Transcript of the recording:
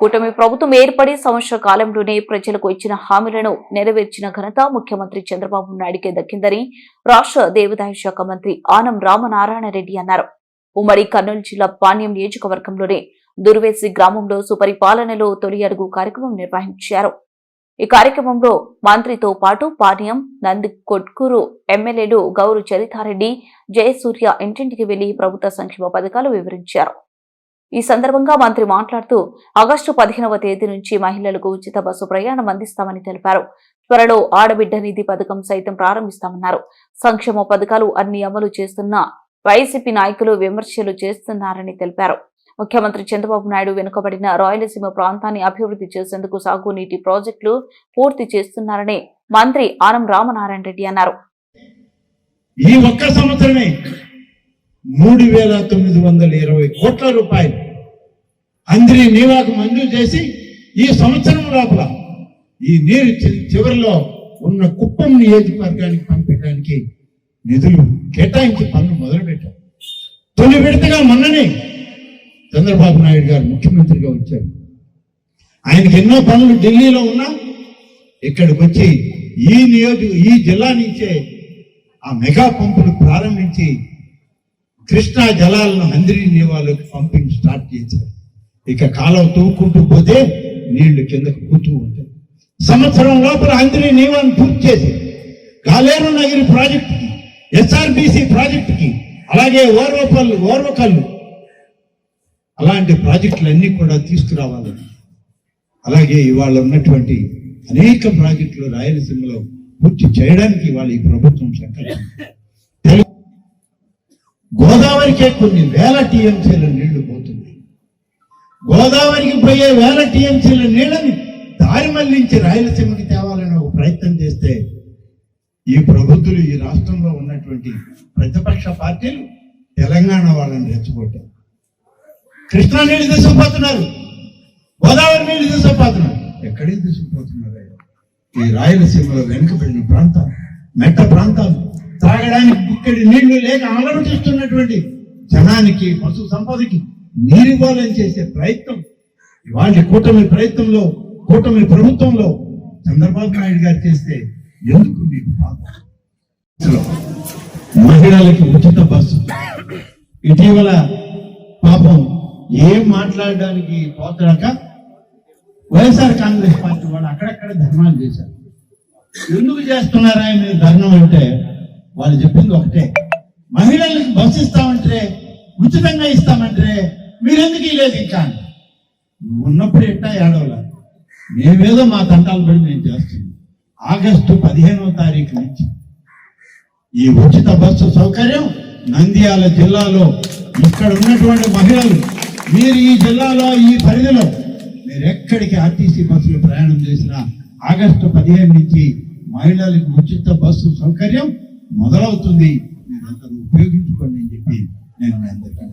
కూటమి ప్రభుత్వం ఏర్పడి సంవత్సర కాలంలోనే ప్రజలకు ఇచ్చిన హామీలను నెరవేర్చిన ఘనత ముఖ్యమంత్రి చంద్రబాబు నాయుడుకే దక్కిందని రాష్ట్ర దేవాదాయ శాఖ మంత్రి ఆనం రామనారాయణ రెడ్డి అన్నారు. ఉమ్మడి కర్నూలు జిల్లా పాణ్యం నియోజకవర్గంలోని దుర్వేసి గ్రామంలో సుపరిపాలనలో తొలి అడుగు కార్యక్రమం నిర్వహించారు. ఈ కార్యక్రమంలో మంత్రితో పాటు పాణ్యం నంది కొట్కూరు ఎమ్మెల్యేలు గౌరు చరితారెడ్డి జయసూర్య ఇంటింటికి వెళ్ళి ప్రభుత్వ సంక్షేమ పథకాలు వివరించారు. ఈ సందర్భంగా మంత్రి మాట్లాడుతూ ఆగస్టు పదిహేనవ తేదీ నుంచి మహిళలకు ఉచిత బస్సు ప్రయాణం అందిస్తామని తెలిపారు. త్వరలో ఆడబిడ్డ నిధి పథకం సైతం ప్రారంభిస్తామన్నారు. సంక్షేమ పథకాలు అన్ని అమలు చేస్తున్న వైసీపీ నాయకులు విమర్శలు చేస్తున్నారని తెలిపారు. ముఖ్యమంత్రి చంద్రబాబు నాయుడు వెనుకబడిన రాయలసీమ ప్రాంతాన్ని అభివృద్ధి చేసేందుకు సాగునీటి ప్రాజెక్టులు పూర్తి చేస్తున్నారని మంత్రి ఆనం రామనారాయణ రెడ్డి అన్నారు. ఈ ఒక్క సంవత్సరమే మూడు వేల తొమ్మిది వందల ఇరవై కోట్ల రూపాయలు అందరి నీవాకు మంజూరు చేసి ఈ సంవత్సరం లోపల ఈ నీరు చి- చివరిలో ఉన్న కుప్పం నియోజకవర్గానికి పంపించడానికి నిధులు కేటాయించి పనులు మొదలుపెట్టాం. తొలి విడతగా మొన్ననే చంద్రబాబు నాయుడు గారు ముఖ్యమంత్రిగా వచ్చారు. ఆయనకి ఎన్నో పనులు ఢిల్లీలో ఉన్నా ఇక్కడికి వచ్చి ఈ నియోజక ఈ జిల్లా నుంచే ఆ మెగా పంపులు ప్రారంభించి కృష్ణా జలాలను అందరి నీవాళ్ళకి పంపింగ్ స్టార్ట్ చేశారు. ఇక కాలం తవ్వుకుంటూ పోతే నీళ్ళు కిందకు పోతూ ఉంటాయి. సంవత్సరం లోపల అందరి నియమాన్ని పూర్తి చేసి గాలేరు నగిరి ప్రాజెక్టుకి ఎస్ఆర్బిసి ప్రాజెక్టుకి అలాగే ఓర్వకల్లు ఓర్వకల్లు అలాంటి ప్రాజెక్టులన్నీ కూడా తీసుకురావాలని అలాగే ఇవాళ ఉన్నటువంటి అనేక ప్రాజెక్టులు రాయలసీమలో పూర్తి చేయడానికి ఇవాళ ఈ ప్రభుత్వం సంకల్పం గోదావరికే కొన్ని వేల టీఎంసీల నీళ్ళు గోదావరికి పోయే వేల టీఎంసీల నీళ్ళని దారి మళ్ళించి రాయలసీమకి తేవాలని ఒక ప్రయత్నం చేస్తే ఈ ప్రభుత్వలు ఈ రాష్ట్రంలో ఉన్నటువంటి ప్రతిపక్ష పార్టీలు తెలంగాణ వాళ్ళని రెచ్చగొట్టారు కృష్ణా నీళ్ళు తీసుకుపోతున్నారు. గోదావరి నీళ్ళు తీసుకుపోతున్నారు. ఎక్కడికి తీసుకుపోతున్నారు? ఈ రాయలసీమలో వెనుకబడిన ప్రాంతాలు మెట్ట ప్రాంతాలు త్రాగడానికి ఇక్కడి నీళ్ళు లేక అలమటిస్తున్నటువంటి జనానికి పశు సంపదకి నీరివ్వాలని చేసే ప్రయత్నం. ఇవాళ కూటమి ప్రయత్నంలో కూటమి ప్రభుత్వంలో చంద్రబాబు నాయుడు గారు చేస్తే ఎందుకు మీకు బాధ మహిళలకి ఉచిత బస్సు. ఇటీవల పాపం ఏం మాట్లాడడానికి పోతాక వైఎస్ఆర్ కాంగ్రెస్ పార్టీ వాళ్ళు అక్కడక్కడ ధర్నాలు చేశారు. ఎందుకు చేస్తున్నారా మీరు ధర్నం అంటే? వాళ్ళు చెప్పింది ఒకటే. మహిళలకు బస్సు ఇస్తామంటే ఉచితంగా ఇస్తామంటే మీరెందుకు ఇలేదు ఇంకా నువ్వు ఉన్నప్పుడు ఎట్టా ఏడవల? మేమేదో మా తంటాలు పడి మేము చేస్తున్నాం. ఆగస్టు పదిహేనవ తారీఖు నుంచి ఈ ఉచిత బస్సు సౌకర్యం నంద్యాల జిల్లాలో ఇక్కడ ఉన్నటువంటి మహిళలు మీరు ఈ జిల్లాలో ఈ పరిధిలో మీరు ఎక్కడికి ఆర్టీసీ బస్సులు ప్రయాణం చేసినా ఆగస్టు పదిహేను నుంచి మహిళలకు ఉచిత బస్సు సౌకర్యం మొదలవుతుంది. మీరందరూ ఉపయోగించుకోండి అని చెప్పి నేను అందరికీ